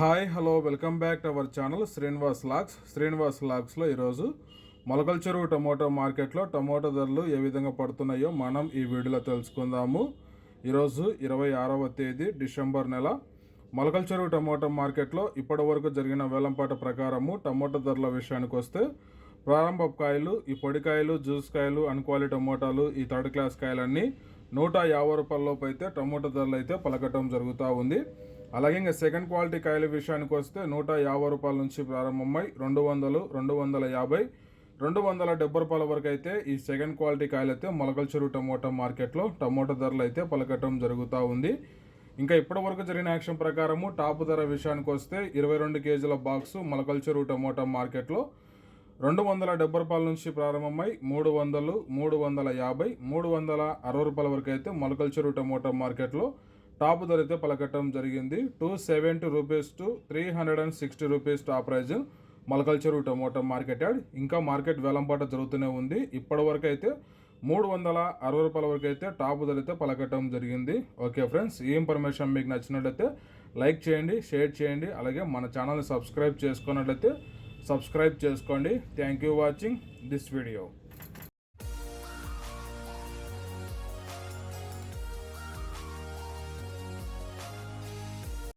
Hi hello welcome back to our channel Srinivas lakhs Srinivas లాక్స్లో ఈరోజు మొలకల చెరువు టమోటో మార్కెట్లో టమోటో ధరలు ఏ విధంగా పడుతున్నాయో మనం ఈ వీడియోలో తెలుసుకుందాము. ఈరోజు ఇరవై ఆరవ తేదీ డిసెంబర్ నెల. మొలకల చెరువు టమోటో మార్కెట్లో ఇప్పటి వరకు జరిగిన వేలంపాట ప్రకారము టమోటో ధరల విషయానికి వస్తే ప్రారంభ కాయలు ఈ పొడికాయలు జ్యూస్ కాయలు అన్క్వాలి టమోటాలు ఈ థర్డ్ క్లాస్ కాయలన్నీ నూట యాభై రూపాయల లోపు అయితే టమోటో ధరలు అయితే పలకటం జరుగుతూ ఉంది. అలాగే ఇంకా సెకండ్ క్వాలిటీ కాయల విషయానికి వస్తే నూట యాభై రూపాయల నుంచి ప్రారంభమై రెండు వందలు రెండు వందల యాభై రెండు వందల డెబ్బై రూపాయల వరకు అయితే ఈ సెకండ్ క్వాలిటీ కాయలు అయితే మొలకల చెరువు టమోటా మార్కెట్లో టమోటా ధరలు అయితే పలకటం జరుగుతూ ఉంది. ఇంకా ఇప్పటి వరకు జరిగిన యాక్షన్ ప్రకారము టాప్ ధర విషయానికి వస్తే ఇరవై రెండు కేజీల బాక్సు మొలకల చెరువు టమోటా మార్కెట్లో రెండు వందల డెబ్బై రూపాయల నుంచి ప్రారంభమై మూడు వందలు మూడు వందల యాభై మూడు వందల అరవై రూపాయల వరకు అయితే మొలకల చెరువు టమోటా మార్కెట్లో టాప్ ధరైతే అయితే పలకట్టడం జరిగింది. Two seventy rupees to three hundred and sixty rupees top prize. Molakala tomato market yard. ఇంకా మార్కెట్ వేలంపాట జరుగుతూనే ఉంది. ఇప్పటి వరకు అయితే మూడు వందల అరవై రూపాయల వరకు అయితే టాప్ ధరైతే పలకట్టడం జరిగింది. ఓకే ఫ్రెండ్స్ ఈ ఇన్ఫర్మేషన్ మీకు నచ్చినట్లయితే లైక్ చేయండి షేర్ చేయండి. అలాగే మన ఛానల్ని సబ్స్క్రైబ్ చేసుకున్నట్లయితే సబ్స్క్రైబ్ చేసుకోండి. Thank you watching this video.